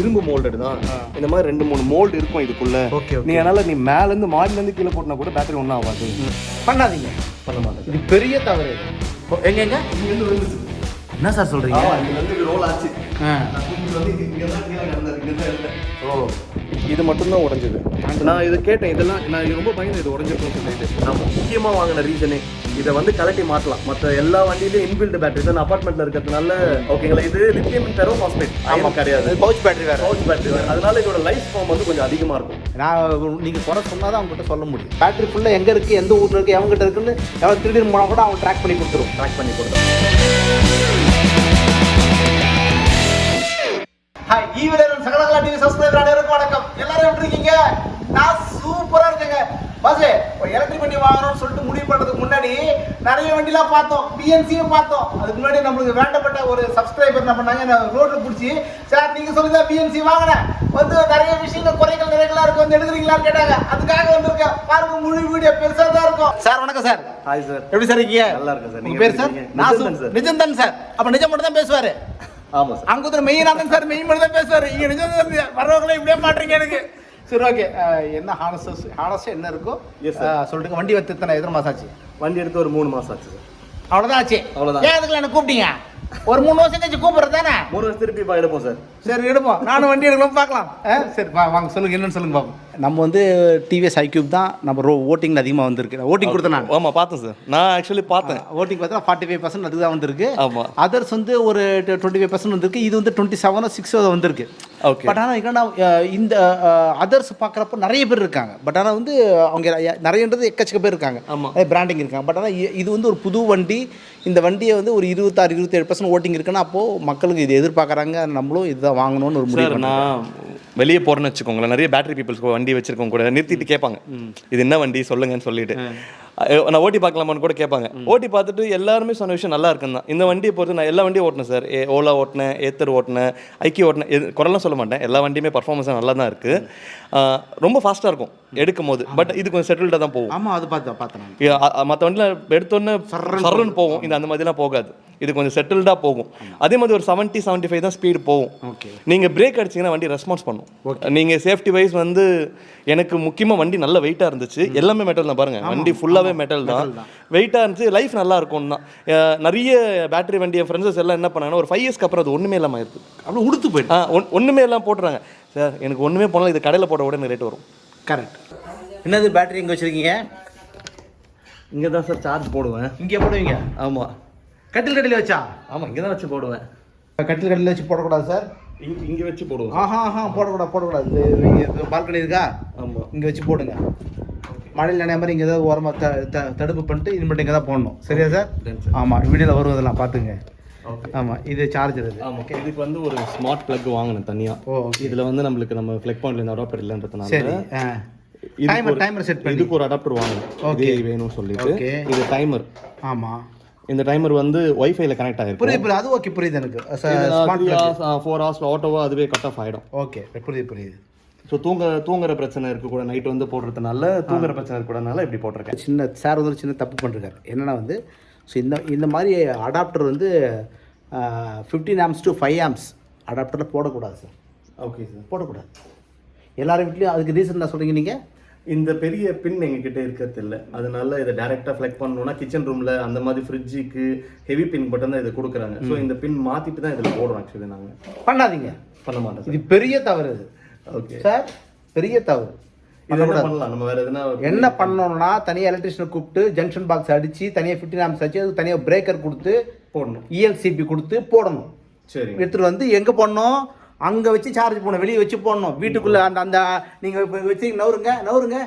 இரும்பு மோல்டட் தான். இந்த மாதிரி ரெண்டு மூணு மோல்டு இருக்கும் இதுக்குள்ள. ஓகே நீ அதனால நீ மேல இருந்து மாடில இருந்து கீழே போட்டா கூட பேட்டரி ஒன்றும் ஆகாது. பண்ணாதீங்க. பண்ண மாட்டேன். இது பெரிய தவறு. ஓ, எங்க எங்க? என்ன சார் சொல்றீங்க? ரோல் ஆச்சு. ஓ. இது மட்டும்தான் உடைஞ்சது. நான் இது கேட்டேன் இதெல்லாம் நான் ரொம்ப பயந்து இது உடஞ்சிருக்கும்னு சொல்லிட்டு நான் முக்கியமாக வாங்கின ரீசனே இதை வந்து கலட்டி மாட்டலாம் மற்ற எல்லா வண்டியிலும் இன்பில்ட் பேட்டரி தான் அப்பார்ட்மெண்ட்ல இருக்கிறதுனால ஓகேங்களா இது லித்தியம் பெரோ பாஸ்பேட் ஆமாம் கிடையாது பவுச் பேட்டரி வேற. பவுச் பேட்டரி அதனால இதோட லைஃப் ஃபார்ம் வந்து கொஞ்சம் அதிகமாக இருக்கும். நான் நீங்க குறை சொன்னா தான் அவங்ககிட்ட சொல்ல முடியும். பேட்டரி ஃபுல்லா எங்க இருக்கு எந்த ஊர்ல இருக்கு எவங்க கிட்ட இருக்குன்னு எவ்வளவு திருடின்னு போனா கூட அவன் ட்ராக் பண்ணி கொடுத்துரும். ட்ராக் பண்ணி கொடுத்தேன் ஹாய் ஈவிலன் சகலகலா டிவி சப்ஸ்கிரைபர் அனைவருக்கும் வணக்கம். எல்லாரும் எப்படி இருக்கீங்க? நான் சூப்பரா இருக்கேங்க. பஸ் ஒரு எலக்ட்ரிக் வண்டி வாங்கணும்னு சொல்லிட்டு முடிவு பண்றதுக்கு முன்னாடி நிறைய வண்டிலாம் பார்த்தோம். பிஎன்சியும் பார்த்தோம். அதுக்கு முன்னாடி நம்மளுக்கு வேண்டப்பட்ட ஒரு சப்ஸ்கிரைபர் என்ன பண்ணாங்க? ரோட்ல பிடிச்சி சார் நீங்க சொல்லுங்க பிஎன்சி வாங்கினேன். வந்து நிறைய விஷயங்கள் குறைகள் நிறைகளா இருக்கு. வந்து எடுக்கிறீங்களான்னு கேட்டாங்க. அதுக்காக வந்திருக்கேன். பாருங்க முழு வீடியோ பெருசா தான் இருக்கும். சார் வணக்கம் சார் ஹாய் சார் எப்படி சார் இருக்கீங்க? நல்லா இருக்கேன் சார். உங்க நீங்க பேர் சார்? நான் நிஜந்தன் சார். நிஜந்தன் சார் அப்ப நிஜம் மட்டும் தான் பேசுவாரு. சார். அங்க ஒருத்தர் மெய்யநாதன் சார் மெய் மட்டும் தான் பேசுவாரு. இங்க நிஜம் வர்றவங்களே இப்படியே மாட்டீங்க எனக்கு. சரி ஓகே என்ன ஹானஸ் ஹானஸ் என்ன இருக்கோ. அஹ், சொல்லிட்டு வண்டி வந்து எத்தனை எத்தனை மாசம் ஆச்சு? வண்டி எடுத்து ஒரு மூணு மாதம் ஆச்சு சார் அவ்வளவுதான் ஆச்சு. அவ்வளவுதான். ஏன் அதுக்குள்ள என்ன கூப்பிட்டீங்க? ஒரு மூணு வருஷம் கழிச்சு கூப்பிடுறது தானே? மூணு வருஷம் திருப்பி பா எடுப்போம் சார் சரி எடுப்போம். நானும் வண்டி எடுக்கலாம் பார்க்கலாம். சரி வாங்க. சொல்லுங்க என்னன்னு சொல்லுங்க பாப்போம். நம்ம வந்து டிவிஎஸ் ஐக்யூப் தான் நம்ம ரோ ஓட்டிங் அதிகமாக வந்திருக்கு. ஓட்டிங் கொடுத்தேன் நான். ஆமாம் பார்த்தேன் சார். நான் ஆக்சுவலி பார்த்தேன். ஓட்டிங் பார்த்தா ஃபார்ட்டி ஃபைவ் பர்சன்ட் அதுக்கு தான் வந்திருக்கு. ஆமா. அதர்ஸ் வந்து ஒரு டுவெண்ட்டி ஃபைவ் பர்சன்ட் வந்திருக்கு. இது வந்து டுவெண்ட்டி செவனோ சிக்ஸோ வந்திருக்கு. Okay. பட் ஆனால் என்னன்னா இந்த அதர்ஸ் பார்க்குறப்ப நிறைய பேர் இருக்காங்க. பட் ஆனால் வந்து அவங்க நிறையன்றது எக்கச்சக்க பேர் இருக்காங்க. ஆமா. பிராண்டிங் இருக்காங்க. பட் ஆனால் இது வந்து ஒரு புது வண்டி. இந்த வண்டியை வந்து ஒரு இருபத்தாறு இருபத்தேழு பர்சன்ட் ஓட்டிங் இருக்குன்னா அப்போது மக்களுக்கு இது எதிர்பார்க்குறாங்க. நம்மளும் இதுதான் வாங்கணும்னு ஒரு முடிவு நான் வெளியே போறேன்னு வச்சுக்கோங்களேன். நிறைய பேட்டரி பீப்புள்ஸ் வண்டி வச்சிருக்கவங்க கூட நிறுத்திட்டு கேட்பாங்க. இது என்ன வண்டி சொல்லுங்கன்னு சொல்லிட்டு. நான் ஓட்டி பார்க்கலாமான்னு கூட கேட்பாங்க. ஓட்டி பார்த்துட்டு எல்லாருமே சொன்ன விஷயம் நல்லா இருக்குன்னு தான் இந்த வண்டியை பொறுத்து நான் எல்லா வண்டியும் ஓட்டினேன் சார். ஏ ஓலா ஓட்டினேன் ஏத்தர் ஓட்டினேன் ஐக்கி ஓட்டினேன் குரலாம் சொல்ல மாட்டேன். எல்லா வண்டியுமே பர்ஃபார்மன்ஸ் நல்லா தான் இருக்கு ரொம்ப ஃபாஸ்ட்டாக இருக்கும் எடுக்கும் போது பட் இது கொஞ்சம் செட்டில்டாக தான் போகும். ஆமாம் அது பார்த்து பார்த்தேன் மற்ற வண்டியில் எடுத்தோன்னே சர்றன்னு போகும். இந்த அந்த மாதிரிலாம் போகாது. இது கொஞ்சம் செட்டில்டாக போகும். அதே மாதிரி ஒரு செவன்ட்டி செவன்ட்டி ஃபைவ் தான் ஸ்பீடு போகும். ஓகே நீங்கள் பிரேக் அடிச்சீங்கன்னா வண்டி ரெஸ்பான்ஸ் பண்ணும். நீங்கள் சேஃப்டி வைஸ் வந்து எனக்கு முக்கியமாக வண்டி நல்ல வெயிட்டாக இருந்துச்சு. எல்லாமே மெட்டல் தான் பாருங்க. வண்டி ஃபுல்லாகவே மெட்டல் தான். வெயிட்டாக இருந்துச்சு லைஃப் நல்லா இருக்கும் தான். நிறைய பேட்டரி வண்டி என் ஃப்ரெண்ட்ஸஸ் எல்லாம் என்ன பண்ணாங்கன்னா ஒரு ஃபைவ் இயர்ஸ்க்கு அப்புறம் அது ஒன்றுமே இல்லாமல் இருக்குது அவ்வளோ உடுத்து போயிட்டு ஆ ஒன் ஒன்றுமே எல்லாம் போட்டுறாங்க. சார் எனக்கு ஒன்றுமே போனாலும் இது கடையில் போட்ட உடனே ரேட் வரும். கரெக்ட் என்னது பேட்டரி எங்கே வச்சுருக்கீங்க? இங்கே தான் சார் சார்ஜ் போடுவேன். இங்கே போடுவீங்க? ஆமாம் கட்டில் கட்டில் வச்சா? ஆமாம் இங்கே தான் வச்சு போடுவேன். கட்டில் கட்டில் வச்சு போடக்கூடாது சார். இங்கே இங்கே வச்சு போடுவோம் ஆஹா ஆஹா போடக்கூடாது போடக்கூடாது. இந்த பால்கனி இருக்கா? ஆமாம் இங்கே வச்சு போடுங்க. மழையில் நினைய மாதிரி இங்கே ஏதாவது ஓரமாக த த- தடுப்பு பண்ணிட்டு இனிமேட்டு இங்கே தான் போடணும். சரியா சார். ஆமாம் வீடியோவில் வரும் இதெல்லாம் பார்த்துங்க. ஓகே ஆமாம் இது சார்ஜர் இது. ஆமாம் இதுக்கு வந்து ஒரு ஸ்மார்ட் பிளக் வாங்கினேன் தனியாக ஓ. இதில் வந்து நம்மளுக்கு நம்ம ஃப்ளக் பாயிண்ட்ல அடாப்டர் இல்லைன்றதுனால சரி டைமர் டைமர் செட் பண்ணி. இதுக்கு ஒரு அடாப்டர் Okay. இதே வேணும்னு சொல்லிட்டு. இது டைமர் ஆமாம் இந்த டைமர் வந்து ஒய்ஃபைல கனெக்ட் ஆகிருக்கும் புரியுது புரியுது. அது ஓகே புரியுது எனக்கு. ஃபோர் ஹவர்ஸ் ஆட்டோவா அதுவே கட் ஆஃப் ஆகிடும் ஓகே புரியுது புரியுது. ஸோ தூங்க தூங்குற பிரச்சனை இருக்க கூட. நைட் வந்து போடுறதுனால தூங்குற பிரச்சனை இருக்கக்கூடாதுனால இப்படி போட்டிருக்கேன். சின்ன சார் வந்து ஒரு சின்ன தப்பு பண்ணிருக்காரு. என்னன்னா வந்து ஸோ இந்த இந்த மாதிரி அடாப்டர் வந்து fifteen amps to five amps அடாப்டரில் போடக்கூடாது சார் ஓகே சார் போடக்கூடாது. எல்லார் வீட்லேயும் அதுக்கு ரீசன் என்ன சொல்கிறீங்க நீங்கள் இந்த பெரிய பின் எங்ககிட்ட இருக்கிறது இல்லை அதனால இதை டைரெக்டாக ஃப்ளெக் பண்ணணும்னா கிச்சன் ரூமில் அந்த மாதிரி ஃப்ரிட்ஜுக்கு ஹெவி பின் மட்டும் தான் இதை கொடுக்குறாங்க. ஸோ இந்த பின் மாற்றிட்டு தான் இதில் போடுறோம் ஆக்சுவலி நாங்கள் பண்ணாதீங்க. பண்ண மாட்டோம் சார் இது பெரிய தவறு இது. ஓகே சார் பெரிய தவறு. பண்ணலாம். நம்ம வேற எதுனா என்ன பண்ணணும்னா தனியாக எலக்ட்ரிஷியனை கூப்பிட்டு ஜங்ஷன் பாக்ஸ் அடித்து தனியாக ஃபிஃப்டின் ஆம்ஸ் அடிச்சு அதுக்கு தனியாக பிரேக்கர் கொடுத்து E போடணும் இஎல்சிபி கொடுத்து போடணும். சரிங்க. எடுத்துகிட்டு வந்து எங்கே போடணும்? அங்கே வச்சு சார்ஜ் போடணும் வெளியே வச்சு போடணும். வீட்டுக்குள்ளே அந்த அந்த நீங்கள் இப்போ வச்சு நவருங்க நவருங்க.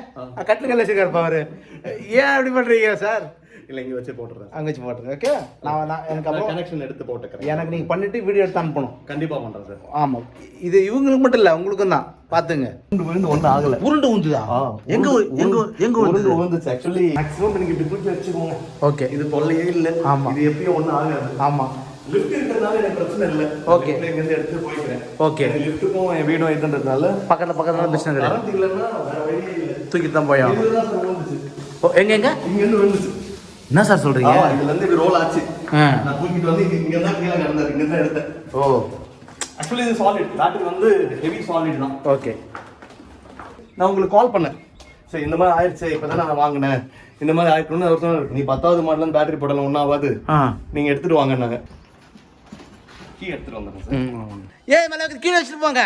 கட்டில் கல்ல வச்சுருக்காரு பாரு. ஏன் அப்படி பண்ணுறீங்க சார்? இல்லை இங்கே வச்சு போட்டுறேன் அங்கே வச்சு போட்டுருங்க ஓகே நான் நான் எனக்கு அப்புறம் கனெக்ஷன் எடுத்து போட்டுக்கிறேன். எனக்கு நீங்கள் பண்ணிவிட்டு வீடியோ எடுத்து அனுப்பணும். கண்டிப்பாக பண்ணுறேன் சார். ஆமாம் இது இவங்களுக்கு மட்டும் இல்லை உங்களுக்கும் தான். பார்த்துங்க உருண்டு விழுந்து ஒன்றும் ஆகலை. உருண்டு உந்துதா எங்க எங்க எங்க உருண்டு? விழுந்துச்சு ஆக்சுவலி மேக்ஸிமம் நீங்கள் இப்படி தூக்கி வச்சுக்கோங்க. ஓகே இது தொல்லையே இல்லை. ஆமா. இது எப்பயும் ஒன்றும் ஆகாது. ஆமாம் லிஃப்ட் இருக்கிறதுனால எனக்கு பிரச்சனை இல்லை. Okay. Lift இங்கேருந்து எடுத்து போய்க்கிறேன். ஓகே லிஃப்ட்டுக்கும் என் வீடும் இதுன்றதுனால பக்கத்தில் பக்கத்தில் பிரச்சனை கிடையாது. கரண்ட் இல்லைன்னா வேற வழியே இல்லை. தூக்கிட்டு தான் போய். இதுதான் சார் ஓ எங்க எங்க? இங்கேருந்து என்ன சார் சொல்கிறீங்க ஆமா இதுல இருந்து இப்படி ரோல் ஆச்சு. நான் தூக்கிட்டு வந்து இங்க இங்க தான் கீழே கிடந்தாரு. இங்க தான் எடுத்தேன். ஓ. ஆக்சுவலி இது சாலிட் பேட்டரி வந்து ஹெவி சாலிட் தான். ஓகே நான் உங்களுக்கு கால் பண்ணேன். சரி இந்த மாதிரி ஆயிடுச்சு. இப்போ தான் நான் வாங்கினேன். இந்த மாதிரி ஆயிடுச்சுன்னு அவர் சொன்னார் நீ பத்தாவது மாடல் பேட்டரி போடலாம் ஒன்றாவது நீங்கள் எடுத்துட்டு வாங்கன்னாங்க கீ எடுத்துட்டு வந்தேன் சார். ஏய் மேலே கீழே வச்சுட்டு போங்க.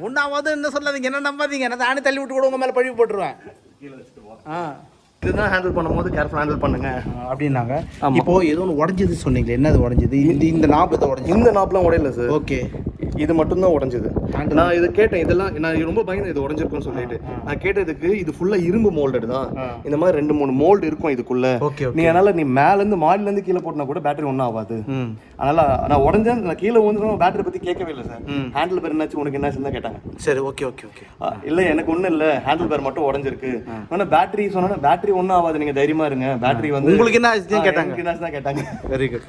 ஒன்றாவது என்ன சொல்லாதீங்க? என்ன நம்பாதீங்க? நான் தானே தள்ளி விட்டு கூட உங்கள் மேலே பழி போட்டுருவேன். ஆ. இதுதான் ஹேண்டில் பண்ணும்போது கேர்ஃபுல் ஹேண்டில் பண்ணுங்க. அப்படின்னாங்க. ஆமா. இப்போ ஏதோ ஒன்று உடஞ்சது சொன்னீங்களே என்னது உடஞ்சது? இந்த இந்த நாப்பு இதை உடஞ்சது? இந்த நாப்லாம் உடையல சார். ஓகே. இது மட்டும்தான் உடைஞ்சது. நான் இது கேட்டேன் இதெல்லாம் நான் ரொம்ப பயந்து இது உடைஞ்சிருக்கும்னு சொல்லிட்டு. நான் கேட்டதுக்கு இது ஃபுல்லா இரும்பு மோல்டட் தான். இந்த மாதிரி ரெண்டு மூணு மோல்டு இருக்கும் இதுக்குள்ள. நீ அதனால நீ மேல இருந்து மாடில இருந்து கீழே போட்டனா கூட பேட்டரி ஒன்றும் ஆகாது. அதனால நான் உடஞ்சேன் நான் கீழே வந்து பேட்டரி பத்தி கேட்கவே இல்லை சார். ஹேண்டில் பேர் என்னாச்சு உனக்கு என்னாச்சுன்னு தான் கேட்டாங்க. சரி ஓகே ஓகே ஓகே. இல்ல எனக்கு ஒண்ணும் இல்ல. ஹேண்டில் பேர் மட்டும் உடைஞ்சிருக்கு. ஆனா பேட்டரி சொன்னா பேட்டரி ஒன்றும் ஆகாது. நீங்க தைரியமா இருங்க. பேட்டரி வந்து உங்களுக்கு என்ன ஆச்சுன்னு ஆ, கேட்டாங்க. தான் கேட்டாங்க. வெரி குட்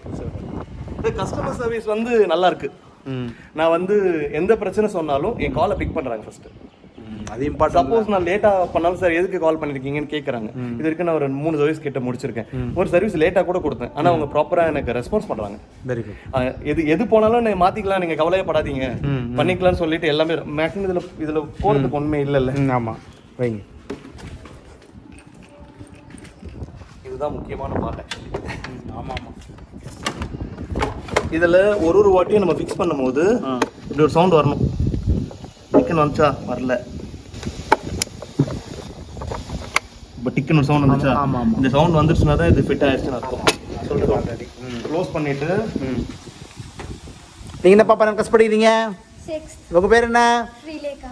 கஸ்டமர் சர்வீஸ் வந்து நல்லா இருக்கு. நான் வந்து எந்த பிரச்சனை சொன்னாலும் என் காலை பிக் பண்றாங்க ஃபர்ஸ்ட் அது இம்பார்ட்டன்ட் சப்போஸ் நான் லேட்டா பண்ணாலும் சார் எதுக்கு கால் பண்ணிருக்கீங்கன்னு கேக்குறாங்க. இது வரைக்கும் நான் ஒரு மூணு சர்வீஸ் கிட்ட முடிச்சிருக்கேன். ஒரு சர்வீஸ் லேட்டா கூட கொடுத்தேன். ஆனா அவங்க ப்ராப்பரா எனக்கு ரெஸ்பான்ஸ் பண்றாங்க. வெரி குட் எது எது போனாலும் நீங்க மாத்திக்கலாம் நீங்க கவலையே படாதீங்க ம், பண்ணிக்கலாம்னு சொல்லிட்டு எல்லாமே மேக்ஸிமம் இதுல இதுல போறதுக்கு உண்மை இல்லைல்ல. ஆமாம் வைங்க. இதுதான் முக்கியமான பார்ட் ஆமாம் ஆமாம் இதுல ஒரு ஒரு வாட்டியும் நம்ம ஃபிக்ஸ் பண்ணும்போது இப்படி ஒரு சவுண்ட் வரணும். டிக்கன் வந்துச்சா? வரல. இப்போ டிக்கன் ஒரு சவுண்ட் வந்துச்சா? ஆமா, ஆமா. இந்த சவுண்ட் வந்துச்சுன்னா தான் இது ஃபிட் ஆயிடுச்சுன்னு அர்த்தம். சொல்லிட்டு க்ளோஸ் பண்ணிட்டு. ம். நீங்கள் என்ன பாப்பா கஷ்டப்படுகிறீங்க? உங்கள் பேர் என்ன.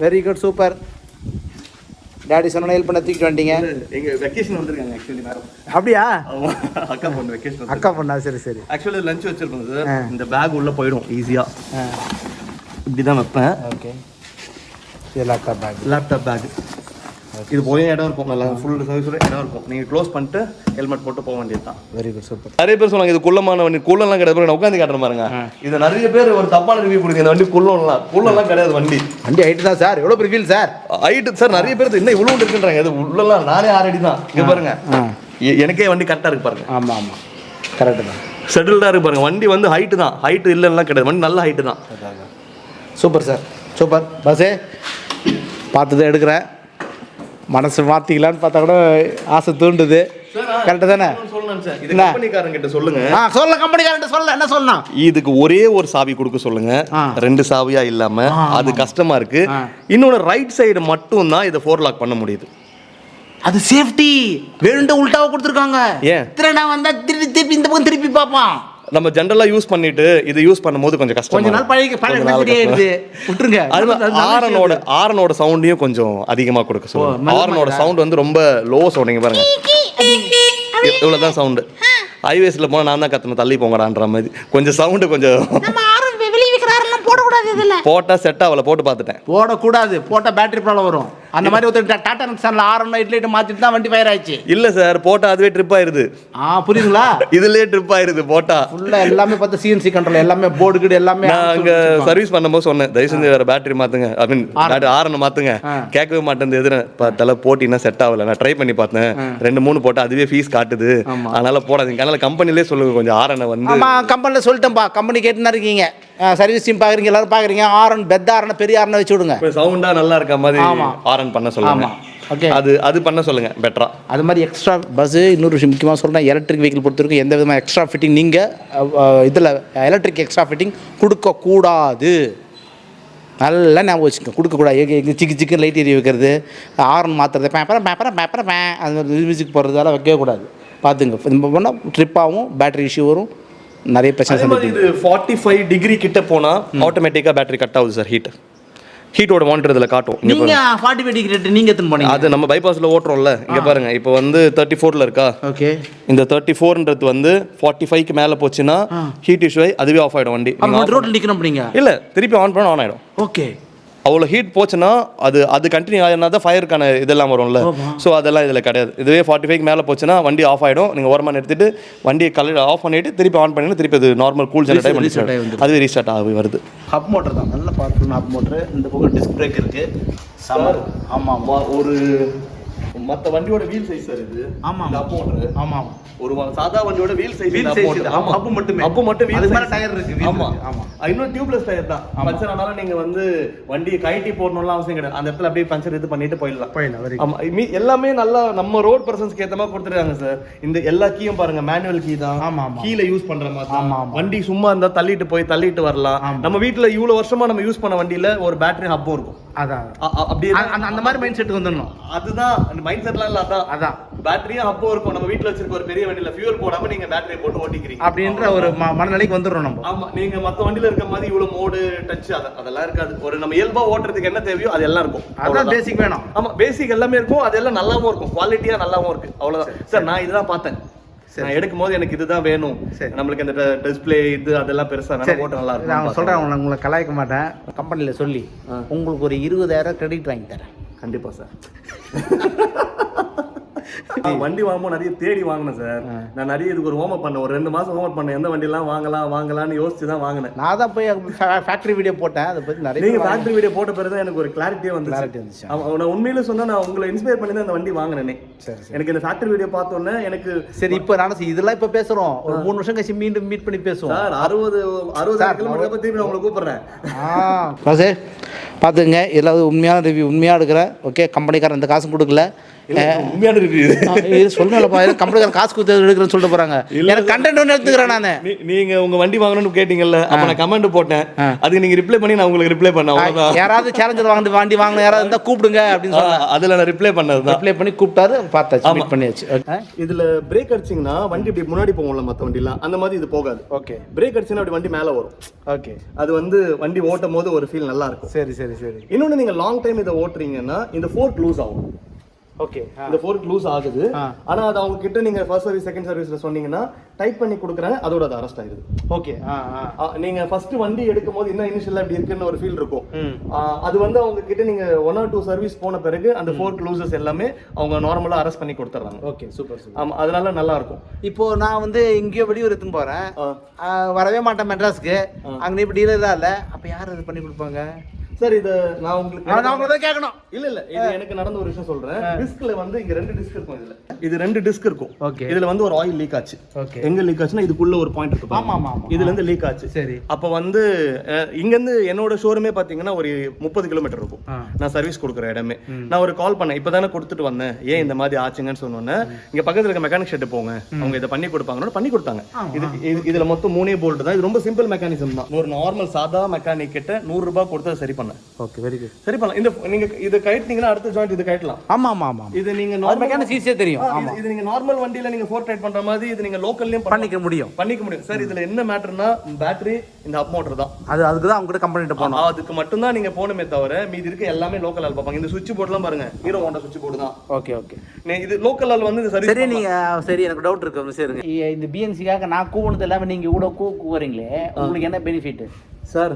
வெரி குட் சூப்பர் டாடி சொன்ன ஹெல்ப் பண்ண தூக்கிட்டு வந்துட்டீங்க. எங்க வெக்கேஷன் வந்திருக்காங்க ஆக்சுவலி மேடம் அப்படியா? அக்கா பொண்ணு வெக்கேஷன் அக்கா பொண்ணா? சரி சரி. ஆக்சுவலி லஞ்ச் வச்சிருக்கோம் சார். இந்த பேக் உள்ள போயிடும் ஈஸியா இப்படி தான் வைப்பேன். ஓகே இதில் அக்கா பேக் லேப்டாப் பேக் இது போய் இடம் இருக்கும். நல்லா ஃபுல் சர்வீஸோட இடம் இருக்கும். நீங்க க்ளோஸ் பண்ணிட்டு ஹெல்மெட் போட்டு போக வேண்டியது தான் வெரி குட் சூப்பர் நிறைய பேர் சொல்லுவாங்க இது குள்ளமான வண்டி குள்ளம்லாம் கிடையாது. பாருங்க, நான் உட்காந்து காட்டுறேன் பாருங்க. இது நிறைய பேர் ஒரு தப்பான ரிவ்யூ கொடுங்க இந்த வண்டி குள்ளம்லாம் குள்ளம்லாம் கிடையாது வண்டி. வண்டி ஹைட்டு தான் சார் எவ்வளோ பெரிய ஃபீல் சார் ஹைட்டு சார் நிறைய பேர் என்ன இவ்வளவு இருக்குன்றாங்க. இது உள்ளலாம் நானே ஆறு அடி தான். இங்க பாருங்க. எனக்கே வண்டி கரெக்டா இருக்கு பாருங்க. ஆமாம் ஆமாம் கரெக்டு தான். செட்டில்டா இருக்கு பாருங்க. வண்டி வந்து ஹைட்டு தான். ஹைட்டு இல்லைன்னா கிடையாது. வண்டி நல்ல ஹைட்டு தான். சூப்பர் சார் சூப்பர் பஸ்ஸே பார்த்து தான் எடுக்கிறேன். மனசு மாற்றிக்கலான்னு பார்த்தா கூட ஆசை தூண்டுது. கரெக்டு தானே? சொல்லணும் சார். இது என்ன? கம்பெனிக்காரங்க கிட்ட சொல்லுங்க. ஆ சொல்ல கம்பெனிக்காரன்ட்ட சொல்ல. என்ன சொல்லணும்? இதுக்கு ஒரே ஒரு சாவி கொடுக்க சொல்லுங்க. ரெண்டு சாவியா இல்லாம அது கஷ்டமா இருக்கு. ஆ. இன்னொன்னு ரைட் சைடு மட்டும் தான் இதை ஃபோர் லாக் பண்ண முடியுது. அது சேஃப்டி வேணுண்ட உல்டாவை கொடுத்துருக்காங்க. ஏன்? திருடா வந்தா திருப்பி திருப்பி இந்த பக்கம் திருப்பி பார்ப்பான். நம்ம ஜென்ரலா யூஸ் பண்ணிட்டு இது யூஸ் பண்ணும்போது கொஞ்சம் கஷ்டம் கொஞ்ச நாள் பழகி பழக சரியாயிடுது விட்டுருங்க. ஆரனோட ஆரனோட சவுண்டையும் கொஞ்சம் அதிகமா கொடுக்க சொல்லுங்க. மெல்லமா ஆரனோட? சவுண்ட் வந்து ரொம்ப லோ சவுண்ட் இங்க பாருங்க. இவ்- இவ்வளவுதான் சவுண்டு ஹைவேஸ்ல போனா நான் தான் கத்தணும் தள்ளி போங்கடான்ற மாதிரி. கொஞ்சம் சவுண்டு கொஞ்சம் நம்ம ஆரம் வெளியே விற்கிற போடக்கூடாது இதில். போட்டா செட் ஆகல போட்டு பார்த்துட்டேன். போடக்கூடாது. போட்டால் பேட்டரி ப்ராப்ளம் வரும். அந்த மாதிரி ஒருத்தர் டாடா நெக்ஸானில் ஆரம் லைட் லைட் மாற்றிட்டு தான் வண்டி ஃபயர் ஆயிடுச்சு. இல்ல சார் போட்டா அதுவே ட்ரிப் ஆயிருது. ஆ புரியுதுங்களா? இதுலயே ட்ரிப் ஆயிருது போட்டா. ஃபுல்லாக எல்லாமே பார்த்து சிஎன்சி கண்ட்ரோல் எல்லாமே போர்டு கீடு எல்லாமே நான் அங்க சர்வீஸ் பண்ணும்போது சொன்னேன் தயவு செஞ்சு வேற பேட்டரி மாத்துங்க. ஐ மீன் ஆரன் மாத்துங்க. கேட்கவே மாட்டேன் எதிர தலை போட்டினா செட் ஆகல. நான் ட்ரை பண்ணி பார்த்தேன். ரெண்டு மூணு போட்டா அதுவே ஃபீஸ் காட்டுது. அதனால போடாதீங்க. அதனால கம்பெனிலே சொல்லுங்க கொஞ்சம் ஆரனை வந்து ஆமாம் கம்பெனியில் சொல்லிட்டேன்ப்பா கம்பெனி கேட்டுன்னு தான் இருக்கீங்க. சர்வீஸ் டீம் பார்க்குறீங்க எல்லாரும் பார்க்குறீங்க ஆரன் பெத்த ஆரனை பெரிய ஆரனை வச்சு விடுங்க. சவுண்டா நல்லா இருக்க மாதிரி. ஆரன் பண்ண சொல்லுங்க. Okay. அது அது பண்ண சொல்லுங்க பெட்டரா அது மாதிரி எக்ஸ்ட்ரா பஸ்ஸு இன்னொரு விஷயம் முக்கியமாக சொல்கிறேன் எலக்ட்ரிக் வெஹிக்கிள் பொறுத்த வரைக்கும் எந்த விதமான எக்ஸ்ட்ரா ஃபிட்டிங் நீங்கள் இதில் எலக்ட்ரிக் எக்ஸ்ட்ரா ஃபிட்டிங் கொடுக்கக்கூடாது நல்லா ஞாபகம் வச்சுக்கோங்க கொடுக்கக்கூடாது எங்கே எங்கே சிக்கு சிக்கு லைட் எரிய வைக்கிறது ஆரன் மாற்றுறது பேப்பரம் பேப்பரம் பேப்பரம் பே அது மாதிரி மியூசிக் போடுறதால வைக்கவே கூடாது. பார்த்துங்க இப்போ பண்ணால் ட்ரிப் ஆகும் பேட்டரி இஷ்யூ வரும். நிறைய பிரச்சனை இது ஃபார்ட்டி ஃபைவ் டிகிரி கிட்ட போனா ஆட்டோமேட்டிக்கா பேட்டரி கட் ஆகுது சார் ஹீட் ஹீட்டோட மானிட்டர் இதுல காட்டும். நீங்கள் ஃபார்ட்டி ஃபைவ் டிகிரி நீங்கள் எத்தனை போனீங்க? அது நம்ம பைபாஸ்ல ஓட்டுறோம்ல. இங்க பாருங்க இப்போ வந்து தேர்ட்டி ஃபோர்ல இருக்கா? ஓகே. இந்த தேர்ட்டி ஃபோர்ன்றது வந்து ஃபார்ட்டி ஃபைவ்க்கு மேலே போச்சுன்னா ஹீட் இஷ்யூ அதுவே ஆஃப் ஆயிடும் வண்டி. ரோட்டில் நிற்கணும் அப்படிங்க இல்ல திருப்பி ஆன் பண்ண ஆன் ஆயிடும். ஓகே. அவ்வளோ ஹீட் போச்சுன்னா அது அது கண்டினியூ ஆகினா தான் ஃபயருக்கான இதெல்லாம் வரும்ல. ஸோ அதெல்லாம் இதில் கிடையாது. இதுவே ஃபார்ட்டி ஃபைவ் மேலே போச்சுன்னா வண்டி ஆஃப் ஆகிடும் நீங்கள் ஓரமாக நிறுத்திட்டு வண்டியை கலர் ஆஃப் பண்ணிட்டு திருப்பி ஆன் பண்ணிட்டு திருப்பி அது நார்மல் கூல் ஜெனரேட் வண்டி வந்துடும். அதுவே ரீஸ்டார்ட் ஆகி வருது. ஹப் மோட்டர் தான். நல்ல பவர்ஃபுல் ஹப் மோட்டர் இந்த பக்கம் டிஸ்க் பிரேக் இருக்கு. சமர் ஆமாம் ஒரு மத்த வண்டியோட வீல் சைஸ் சார் இது ஆமா. motor. ஆமா ஒரு சாதா வண்டியோட வீல் சைஸ் size இது. ஆமா up மட்டுமே. அப்பு மட்டும் வீல் மேல tire இருக்கு, ஆமா. ஆமா. இன்னும் டியூப்லெஸ் டயர் தான். பஞ்சர் ஆனாலும் நீங்க வந்து வண்டியை கழட்டி போடணும்லாம் அவசியம் கிடையாது அந்த இடத்துல அப்படியே பஞ்சர் இது பண்ணிட்டு போயிடலாம் போயிடலாம் ஆமா எல்லாமே நல்லா நம்ம ரோட் பர்சன்ஸ்க்கு ஏத்த மாதிரி கொடுத்துருக்காங்க சார் இந்த எல்லா கீயும் பாருங்க மேனுவல் கீ தான் ஆமா. கீழ யூஸ் பண்ற மாதிரி. ஆமா. வண்டி சும்மா இருந்தா தள்ளிட்டு போய் தள்ளிட்டு வரலாம். நம்ம வீட்ல இவ்வளவு வருஷமா நம்ம யூஸ் பண்ண வண்டியில ஒரு பேட்டரி ஹப்பும் இருக்கும் அதான். அ- அ- அப்படியே அ- அந்த அந்த மாதிரி மைண்ட் செட்டுக்கு வந்துடணும். அதுதான் மைண்ட் செட்லாம் இல்ல அதான். அதான். பேட்டரியும் அப்போ இருக்கும். நம்ம வீட்ல வச்சிருக்க ஒரு பெரிய வண்டியில ஃபியூல் போடாம நீங்க பேட்டரி போட்டு ஓட்டிக்கிறீங்க. அப்படின்ற ஒரு மனநிலைக்கு வந்துடுறோம் நம்ம. ஆமா நீங்க மத்த வண்டியில இருக்க மாதிரி இவ்வளவு மோடு டச் அதெல்லாம் இருக்காது. ஒரு நம்ம இயல்பா ஓட்டுறதுக்கு என்ன தேவையோ அது எல்லாம் இருக்கும். அதான். பேசிக் வேணும். ஆமா பேசிக் எல்லாமே இருக்கும். அதெல்லாம் நல்லாவும் இருக்கும். குவாலிட்டியா நல்லாவும் இருக்கு. அவ்வளவுதான். சார். நான் இதுதான் பார்த்தேன். நான் எடுக்கும் போது எனக்கு இதுதான் வேணும். சரி. நம்மளுக்கு இந்த டிஸ்ப்ளே இது அதெல்லாம் பெருசா போட்டு நல்லா நான் இருக்கும் சொல்றேன் உங்களை உங்களை கலாய்க்க மாட்டேன். கம்பெனியில் சொல்லி. உங்களுக்கு ஒரு இருபதாயிரம் கிரெடிட் வாங்கி தரேன். கண்டிப்பா சார் வண்டி வாங்கும்போது நிறைய தேடி வாங்கினேன் சார். நான் நிறைய இதுக்கு ஒரு ஹோம் பண்ணேன். ஒரு ரெண்டு மாசம் ஹோம் பண்ணேன். எந்த வண்டிலாம் வாங்கலாம் வாங்கலாம்னு யோசிச்சு தான் வாங்கினேன். நான் தான் போய் ஃபேக்டரி வீடியோ போட்டேன். அதை பற்றி நிறைய நீங்க பேர் வாங்க- ஃபேக்டரி வீடியோ போட்ட பிறகு தான் எனக்கு ஒரு கிளாரிட்டியே Clarity வந்துச்சு. வந்துச்சு. ஆமா, நான் உண்மையில சொன்னா நான் உங்களை இன்ஸ்பயர் பண்ணி தான் இந்த வண்டி வாங்கினேனே. சரி சரி. எனக்கு இந்த ஃபேக்டரி வீடியோ பார்த்தோன்னே எனக்கு சரி இப்போ நான் இதெல்லாம் இப்போ பேசுறோம். ஒரு மூணு வருஷம் கழிச்சு மீண்டும் மீட் பண்ணி பேசுவோம். சார் அறுபது அறுபது சார், கிலோமீட்டர் பத்தி நான் உங்களை கூப்பிடுறேன். பாசே பார்த்துங்க இதில் உண்மையான ரிவ்யூ உண்மையாக எடுக்கிறேன் ஓகே கம்பெனிக்காரன் இந்த காசும் கொடுக்கல. உண்மையான ரிவ்யூ இது. சொல்லலப்பா கம்பெனிக்காரன் காசு கொடுத்து எடுக்கிறேன்னு சொல்லிட்டு போகிறாங்க எனக்கு கண்டென்ட் ஒன்று எடுத்துக்கிறேன் நான். நீங்க உங்க வண்டி வாங்கணும்னு கேட்டீங்கல்ல அப்ப நான் கமெண்ட் போட்டேன். அதுக்கு நீங்க ரிப்ளை பண்ணி நான் உங்களுக்கு ரிப்ளை பண்ணேன் யாராவது சேலஞ்சர் வாங்கிட்டு வண்டி வாங்கின யாராவது இருந்தால் கூப்பிடுங்க அப்படின்னு சொன்னேன் அதுல நான் ரிப்ளை பண்ணதுதான். அப்ளை பண்ணி கூப்பிட்டாரு பார்த்தாச்சு. மீட் பண்ணியாச்சு? இதுல பிரேக் அடிச்சிங்கன்னா வண்டி இப்படி முன்னாடி போகும்ல மத்த வண்டிலாம் அந்த மாதிரி இது போகாது. ஓகே பிரேக் அடிச்சுன்னா அப்படி வண்டி மேல வரும். ஓகே அது வந்து வண்டி ஓட்டும் போது ஒரு ஃபீல் நல்லா இருக்கும். சரி சரி. சரி இன்னொன்னு நீங்க லாங் டைம் இதை ஓட்டுறீங்கன்னா இந்த ஃபோர்க் லூஸ் ஆகும். ஓகே இந்த ஃபோர்க் லூஸ் ஆகுது. ஆனா அது அவங்க கிட்ட நீங்க ஃபர்ஸ்ட் சர்வீஸ் செகண்ட் சர்வீஸ்ல சொன்னீங்கன்னா டைப் பண்ணி கொடுக்குறாங்க அதோட அது அரெஸ்ட் ஆயிருது ஓகே நீங்க ஃபர்ஸ்ட் வண்டி எடுக்கும் போது என்ன இனிஷியலா இப்படி இருக்குன்னு ஒரு ஃபீல் இருக்கும். அது வந்து அவங்க கிட்ட நீங்க ஒன் ஆர் டூ சர்வீஸ் போன பிறகு அந்த ஃபோர்க் லூசஸ் எல்லாமே அவங்க நார்மலா அரெஸ்ட் பண்ணி கொடுத்துறாங்க ஓகே சூப்பர் சூப்பர் ஆமா அதனால நல்லா இருக்கும். இப்போ நான் வந்து எங்கேயோ வெளியூர் எடுத்துன்னு போறேன். வரவே மாட்டேன் மெட்ராஸ்க்கு. அங்க இப்போ டீலர் தான் இல்ல. அப்ப யார் இது பண்ணி கொடுப்பாங்க? சார் இத நான் உங்களுக்கு நான் நான் உங்களை கேட்கணும். இல்ல இல்ல இது எனக்கு நடந்த ஒரு விஷயம் சொல்றேன். டிஸ்க்ல வந்து இங்க ரெண்டு டிஸ்க் இருக்கும் இதுல. இது ரெண்டு டிஸ்க் இருக்கும். Okay. இதுல வந்து ஒரு ஆயில் லீக் ஆச்சு. ஓகே. எங்க லீக் ஆச்சுன்னா இதுக்குள்ள ஒரு பாயிண்ட் இருக்கு பாருங்க. ஆமா, ஆமா. இதுல இருந்து லீக் ஆச்சு. சரி. அப்ப வந்து இங்க இருந்து என்னோட ஷோரூமே பாத்தீங்கன்னா ஒரு முப்பது கிலோமீட்டர் இருக்கும். நான் சர்வீஸ் கொடுக்குற இடமே. நான் ஒரு கால் பண்ணேன். இப்பதானே கொடுத்துட்டு வந்தேன். ஏன் இந்த மாதிரி ஆச்சுங்கன்னு சொன்னோன்னே இங்க பக்கத்துல இருக்க மெக்கானிக் ஷெட் போங்க. அவங்க இதை பண்ணி கொடுப்பாங்கன்னு பண்ணி கொடுத்தாங்க. இது இது- இதுல மொத்தம் மூணே போல்ட் தான். இது ரொம்ப சிம்பிள் மெக்கானிசம் தான். ஒரு நார்மல் சாதா மெக்கானிக் கிட்ட நூறு ரூபாய் கொடுத்து சரி பண்ணேன் ஓகே வெரி குட் சரி பண்ணலாம். இந்த நீங்க இதை கழட்டினீங்கன்னா அடுத்த ஜாயிண்ட் இது கழட்டலாம். ஆமா ஆமா ஆமா. இது நீங்க அது நார்மல் மெக்கானிக் ஈஸியாக தெரியும். ஆமா. இது நீங்க நார்மல் வண்டியில நீங்க ஃபோர் டைட் பண்ற மாதிரி இது நீங்க லோக்கல்லயும் பண்ணிக்க முடியும். பண்ணிக்க முடியும். சார் இதுல என்ன மேட்டர்னா பேட்டரி இந்த அப் மோட்டர் தான். அது அதுக்கு தான் அவங்க கம்பெனிட்ட போனோம் அதுக்கு மட்டும்தான் நீங்க போகணுமே தவிர மீதி இருக்க எல்லாமே லோக்கல் ஆள் பார்ப்பாங்க. இந்த சுவிட்ச் போர்டுலாம் பாருங்க. ஹீரோ ஹோண்டா சுவிட்ச் போர்டு தான் ஓகே ஓகே இது லோக்கல் ஆள் வந்து இது சரி சரி நீங்க சரி எனக்கு டவுட் இருக்கு. சரிங்க. இந்த பிஎன்சிக்காக நான் கூவனது இல்லாம நீங்க இவ்வளோ கூ கூவுறீங்களே உங்களுக்கு என்ன பெனிஃபிட் சார்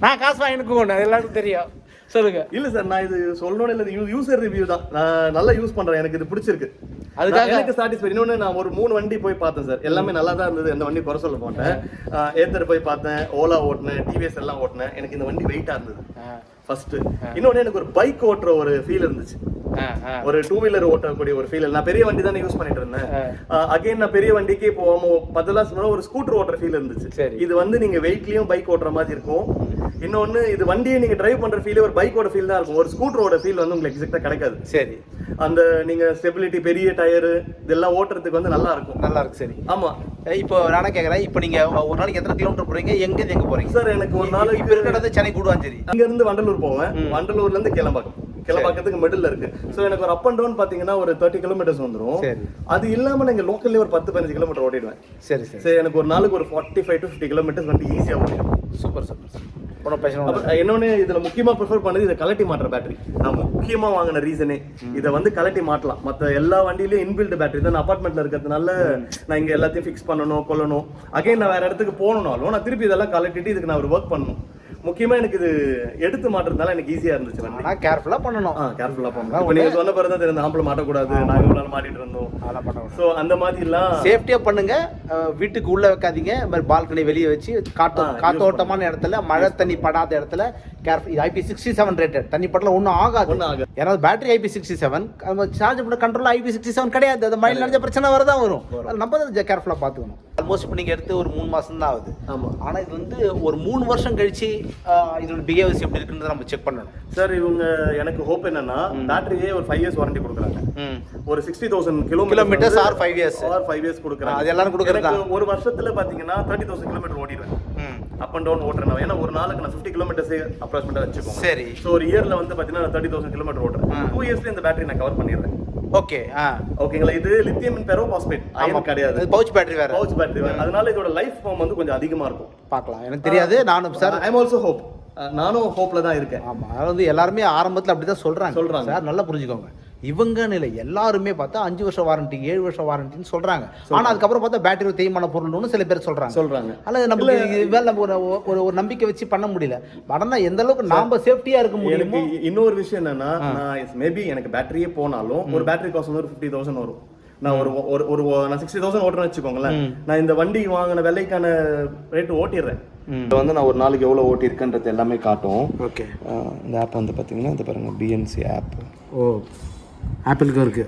நான் காசு வாங்கிட்டு எல்லாருக்கும் தெரியும். சொல்லுங்க. இல்ல சார் நான் இது சொல்லணும் இல்ல யூசர் ரிவ்யூ தான். நான் நல்லா யூஸ் பண்றேன் எனக்கு இது பிடிச்சிருக்கு. அதுக்காக- எனக்கு சாட்டிஸ்ஃபை இன்னொன்னு நான் ஒரு மூணு வண்டி போய் பார்த்தேன் சார். எல்லாமே நல்லா தான் இருந்தது எந்த வண்டி குறை சொல்ல மாட்டேன். ஏத்தர் போய் பார்த்தேன் ஓலா ஓட்டினேன் டிவிஎஸ் எல்லாம் ஓட்டினேன். எனக்கு இந்த வண்டி வெயிட்டா இருந்தது. ஃபர்ஸ்ட் இன்னொன்னு எனக்கு ஒரு பைக் ஓட்டுற ஒரு ஃபீல் இருந்துச்சு. ஒரு டூ வீலர் ஓட்டக்கூடிய ஒரு ஃபீல் நான் பெரிய வண்டி தானே யூஸ் பண்ணிட்டு இருந்தேன். அகைன் நான் பெரிய வண்டிக்கு இப்போ பதிலா சொன்னா ஒரு ஸ்கூட்டர் ஓட்டுற ஃபீல் இருந்துச்சு. இது வந்து நீங்க வெயிட்லயும் பைக் ஓட்டுற மாதிரி இருக்கும். இன்னொன்னு இது வண்டியை நீங்க டிரைவ் பண்ற ஃபீலே ஒரு பைக்கோட ஃபீல் தான் இருக்கும். ஒரு ஸ்கூட்டரோட ஃபீல் வந்து உங்களுக்கு எக்ஸாக்டா கிடைக்காது. சரி. அந்த நீங்க ஸ்டெபிலிட்டி பெரிய டயரு இதெல்லாம் ஓட்டுறதுக்கு வந்து நல்லா இருக்கும். நல்லா இருக்கு சரி. ஆமா. இப்போ நானே கேட்குறேன் இப்போ நீங்க ஒரு நாளைக்கு எத்தனை கிலோமீட்டர் போறீங்க? எங்க இருந்து எங்க போறீங்க? சார் எனக்கு ஒரு இப்போ நாளைக்கு இருக்கிறது சென்னை கூடுவாஞ்சேரி. இங்க இருந்து வண்டலூர் போவேன். வண்டலூர்ல இருந்து கிளம்பாக்கம் கிளம்பாக்கத்துக்கு மிடில் இருக்கு. சோ எனக்கு ஒரு அப் அண்ட் டவுன் பாத்தீங்கன்னா ஒரு தேர்ட்டி கிலோமீட்டர்ஸ் வந்துரும். சரி. அது இல்லாம நான் இங்க லோக்கல்லே ஒரு பத்து பதினஞ்சு கிலோமீட்டர் ஓட்டிடுவேன் சரி சரி. எனக்கு ஒரு நாளுக்கு ஒரு forty five to fifty kilometers வந்து ஈஸியா ஓட்டிடும் சூப்பர் சூப்பர் இன்னொன்னு இதுல முக்கியமா ப்ரிஃபர் பண்ணது இதை கலட்டி மாட்டுற பேட்டரி நான் முக்கியமா வாங்கின ரீசனே இதை வந்து கலட்டி மாட்டலாம் மத்த எல்லா வண்டியிலயும் இன்பில்ட் பேட்டரி தான் அபார்ட்மெண்ட்ல இருக்கிறதுனால நான் இங்க எல்லாத்தையும் ஃபிக்ஸ் பண்ணணும் கொள்ளணும் அகைன் நான் வேற இடத்துக்கு போகணும்னாலும் நான் திருப்பி இதெல்லாம் கலட்டிட்டு இதுக்கு நான் ஒரு ஒர்க் பண்ணணும். முக்கியமா எனக்கு இது எடுத்து மாட்டுறதுனால எனக்கு ஈஸியா இருந்துச்சு வண்டி. ஆனால் கேர்ஃபுல்லாக பண்ணணும். ஆ கேர்ஃபுல்லா பண்ணணும். இப்போ நீங்க சொன்ன பிறகு தான் தெரியும் ஆம்பளை மாட்டக்கூடாது நாங்க இவ்வளவு நாள் மாட்டிட்டு இருந்தோம். அதெல்லாம் பண்ணணும் சோ அந்த மாதிரி எல்லாம் சேஃப்டியாக பண்ணுங்க வீட்டுக்கு உள்ள வைக்காதீங்க. இந்த மாதிரி பால்கனி வெளியே வச்சு காற்று காத்தோட்டமான இடத்துல மழை தண்ணி படாத இடத்துல கேர்ஃபுல் இது ஐபி சிக்ஸ்டி செவன் ரேட்டட் தண்ணி படல ஒன்றும் ஆகாது. ஒண்ணும் ஆகாது. ஏன்னா battery IP sixty seven charge பண்ண கண்ட்ரோல் ஐபி சிக்ஸ்டி செவன் கிடையாது. அது மைண்ட் நினைச்ச பிரச்சனை வரதான் வரும். நம்ம தான் கேர்ஃபுல்லாக பார்த்துக்கணும். ஆல்மோஸ்ட் இப்போ நீங்கள் எடுத்து ஒரு மூணு மாதம் தான் ஆகுது. ஆமா. ஆனால் இது வந்து ஒரு மூணு வருஷம் கழிச்சு இதோட பிஹேவியர்ஸ் எப்படி இருக்குன்றத நம்ம செக் பண்ணணும். சார் இவங்க எனக்கு ஹோப் என்னன்னா பேட்டரியே ஒரு ஃபைவ் இயர்ஸ் வாரண்டி கொடுக்குறாங்க. ஒரு sixty thousand Kilometers or five years. Or five years கொடுக்குறாங்க. அது எல்லாரும் கொடுக்கறது? எனக்கு ஒரு வருஷத்துல பாத்தீங்கன்னா தேர்ட்டி தௌசண்ட் கிலோமீட்டர் ஓடிடுவேன். ம் அப் அண்ட் டவுன் ஓட்டுறேன் ஏன்னா ஒரு நாளுக்கு நான் ஃபிஃப்டி கிலோமீட்டர்ஸ் அப்ராக்சிமேட்டா வச்சுக்கோங்க. சரி. ஸோ ஒரு இயர்ல வந்து பாத்தீங்கன்னா தேர்ட்டி தௌசண்ட் கிலோமீட்டர் ஓட்டுறேன். டூ இயர்ஸ்ல இந்த பேட்டரி நான் கவர் பண்ணிடுறேன். ஓகே ஆ. ஓகேங்களா இது லித்தியம் பெரோ பாஸ்பேட் அயன் கிடையாது. பவுச் பேட்டரி வேற. பவுச் பேட்டரி அதனால இதோட லைஃப் ஃபார்ம் வந்து கொஞ்சம் அதிகமா இருக்கும். பார்க்கலாம். எனக்கு தெரியாது. நானும் sir I am also hope நானும் ஹோப்ல தான் இருக்கேன். ஆமா. அது வந்து எல்லாருமே ஆரம்பத்துல அப்படிதான் சொல்றாங்க. சொல்றாங்க. சார் நல்லா புரிஞ்சுக்கோங்க. இவங்கன்னு இல்லை எல்லாருமே பார்த்தா அஞ்சு வருஷம் வாரண்டி ஏழு வருஷம் வாரண்டின்னு சொல்றாங்க. ஆனா அதுக்கப்புறம் பார்த்தா பேட்டரி தேய்மான பொருள்னு சில பேர் சொல்றாங்க. சொல்றாங்க. நமக்கு இது மேல நம்ம ஒரு ஒரு ஒரு நம்பிக்கை வச்சு பண்ண முடியல. ஆனா எந்த அளவுக்கு நாம சேஃப்டியா இருக்க முடியுமோ இன்னொரு விஷயம் என்னன்னா நான் மேபி எனக்கு பேட்டரியே போனாலும் ஒரு பேட்டரி காஸ்ட் வந்து ஒரு ஃபிஃப்டி தௌசண்ட் வரும். நான் ஒரு ஒரு ஒரு நான் சிக்ஸ்டி தௌசண்ட் ஓட்டுறேன்னு வச்சுக்கோங்களேன். நான் இந்த வண்டி வாங்கின விலைக்கான ரேட்டு ஓட்டிடுறேன். இது வந்து நான் ஒரு நாளைக்கு எவ்வளோ ஓட்டியிருக்கேன்றது எல்லாமே காட்டும். ஓகே. இந்த ஆப் வந்து பார்த்தீங்கன்னா இந்த பாருங்க பிஎன்சி ஆப் ஓ. ஆப்பிளுக்கும் இருக்கு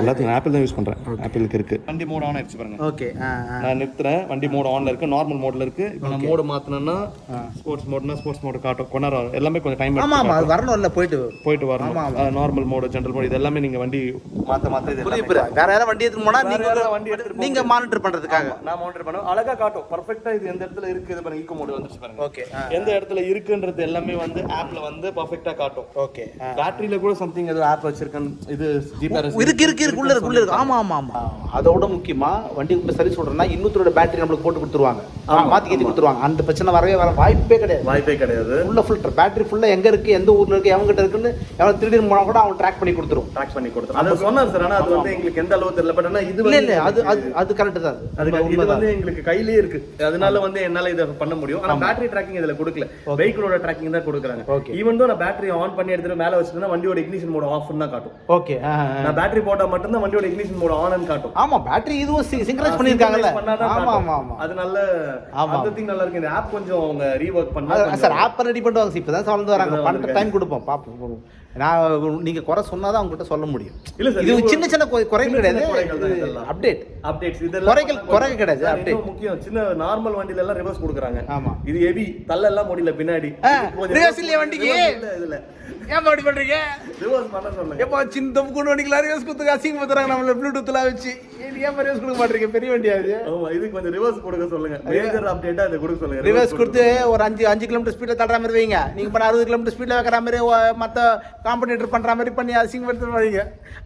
எல்லாத்துக்கும் ஆப்பிள் தான் யூஸ் பண்ணுறேன் ஆப்பிளுக்கு இருக்கு. வண்டி மோட் ஆன் ஆயிடுச்சு பாருங்க. ஓகே நான் நிறுத்துறேன். வண்டி மோட் ஆன்ல இருக்கு. நார்மல் மோட்ல இருக்கு. இப்போ நான் மோடு மாத்தினேன்னா ஸ்போர்ட்ஸ் மோட்னா ஸ்போர்ட்ஸ் மோட் காட்டும். ஆகும். எல்லாமே கொஞ்சம் டைம் ஆமா ஆமா வரணும் இல்ல போயிட்டு. போயிட்டு வரணும். நார்மல் மோடு ஜென்ரல் மோடு இது எல்லாமே நீங்க வண்டி மாத்த மாத்த இது வேற யாராவது வண்டி எடுத்துட்டு போனா நீங்க வண்டி எடுத்துட்டு போக நீங்க மானிட்டர் பண்றதுக்காக. நான் மானிட்டர் பண்ணுவேன். அழகா காட்டும். பர்ஃபெக்ட்டா இது எந்த இடத்துல இருக்கு இது பாருங்க. ஈகோ மோடு வந்துச்சு பாருங்க. ஓகே எந்த இடத்துல இருக்குன்றது எல்லாமே வந்து ஆப்ல வந்து பர்ஃபெக்ட்டா காட்டும். ஓகே பேட்டரியில கூட சம்திங் ஏதோ ஆப் வச்சிருக்கேன் இது ஜிபிஆர்எஸ் இருக்கு இருக்கு இருக்கு உள்ள இருக்கு உள்ள இருக்கு. ஆமா ஆமா ஆமா. அதோட முக்கியமா வண்டி இப்போ சர்வீஸ் சொல்றேன்னா இன்னொருத்தரோட பேட்டரி நம்மளுக்கு போட்டு கொடுத்துருவாங்க. மாத்தி கேத்தி கொடுத்துருவாங்க. அந்த பிரச்சனை வரவே வர வாய்ப்பே கிடையாது. வாய்ப்பே கிடையாது. ஃபுல்லா ஃபில்டர் பேட்டரி ஃபுல்லா எங்க இருக்கு எந்த ஊர்ல இருக்கு எவங்க கிட்ட இருக்குன்னு எவன் திருடின்னு போனா கூட அவன் ட்ராக் பண்ணி கொடுத்துரும். ட்ராக் பண்ணி கொடுத்தோம் அதை சொன்னார் சார் ஆனா அது வந்து எங்களுக்கு எந்த அளவு தெரியல. பட் ஆனா இது இல்ல இல்ல அது அது அது கரெக்ட் தான். அது. இது. வந்து எங்களுக்கு கையிலேயே இருக்கு. அதனால வந்து என்னால இதை பண்ண முடியும். ஆனா பேட்டரி ட்ராக்கிங் இதுல கொடுக்கல. வெஹிக்கிளோட ட்ராக்கிங் தான் கொடுக்குறாங்க. ஈவன் தான் நான் பேட்டரி ஆன் பண்ணி எடுத்துட்டு மேல வச்சிருந்தா வண்டியோட இக்னிஷன் மோட் ஆஃப் தான் காட்டும். ஓகே. நான் பேட்டரி போட்டா மட்டும்தான் வண்டியோட இக்னிஷன் மோட் ஆன் காட்டும். ஆமா பேட்டரி இதுவும் சிங்க்ரைஸ் பண்ணாதான் ஆமா. ஆமா ஆமா. அது நல்ல. அந்த thing நல்லா இருக்கு. இந்த ஆப் கொஞ்சம் அவங்க ரீவொர்க் பண்ணா சார் ஆப் ரெடி பண்ணுவாங்க இப்போ தான் சொல்ல வராங்க. பண்ணுற டைம் கொடுப்போம். பார்ப்போம் நான் நீங்க குறை சொன்னாதான் அவங்ககிட்ட சொல்ல முடியும். இல்ல சார், இது இது சின்ன சின்ன குறை- குறைகள் தான் கிடையாது. அப்டேட் அப்டேட்ஸ் இதெல்லாம் குறைகள் குறைகள் கிடையாது. அப்டேட் முக்கியம். சின்ன நார்மல் வண்டில எல்லாம் ரிவர்ஸ் கொடுக்குறாங்க. ஆமா. இது ஹெவி தள்ள எல்லாம் முடியல பின்னாடி. இது reverse இல்லையா வண்டிக்கு? இல்ல இதுல. ஏன் அப்படி பண்றீங்க? ரிவர்ஸ் பண்ண சொல்லுங்க. எப்போ சின்ன தப்பு கொண்டு வண்டிக்கு ரிவர்ஸ் கொடுத்து அசிங்கப்படுத்துறாங்க நம்மள ப்ளூடூத்லாம் வச்சு. ஏன் ஏன் ரிவர்ஸ் கொடுக்க மாட்டீங்க? பெரிய வண்டியா இது? ஆமா இதுக்கு கொஞ்சம் ரிவர்ஸ் கொடுக்க சொல்லுங்க. மேஜர் அப்டேட்டா இதை கொடுக்க சொல்லுங்க. ரிவர்ஸ் கொடுத்து ஒரு அஞ்சு அஞ்சு கிலோமீட்டர் ஸ்பீடில் தள்ளுற மாதிரி வைங்க. நீங்க பண்ண அறுபது கிலோமீட்டர் ஸ்பீடில் வைக்கிற மாதிரி மத்த காம்படிட்டர் பண்ற மாதிரி பண்ணி அசிங்கப்படுத்த வைங்க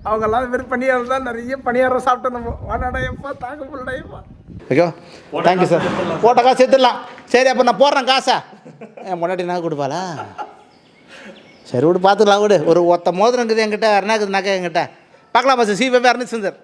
அவங்க எல்லாம் மாதிரி பணியாரம் தான். நிறைய பணியாரம் சாப்பிட்டு நம்ம வாடாடா எப்பா தாங்க முடியல எப்பா ஓகே தேங்க்யூ சார் போட்ட காசு எடுத்துடலாம். சரி அப்போ நான் போடுறேன் காசை. என் முன்னாடி நான் கொடுப்பாளா? சரி விடு பார்த்துக்கலாம் விடு. ஒரு ஒத்த மோதிரம் இருக்குது என்கிட்ட அருணாக்குது நகை என்கிட்ட. பார்க்கலாம் பாஸ் சி வெவ்வேறு அருண் சுந்தர்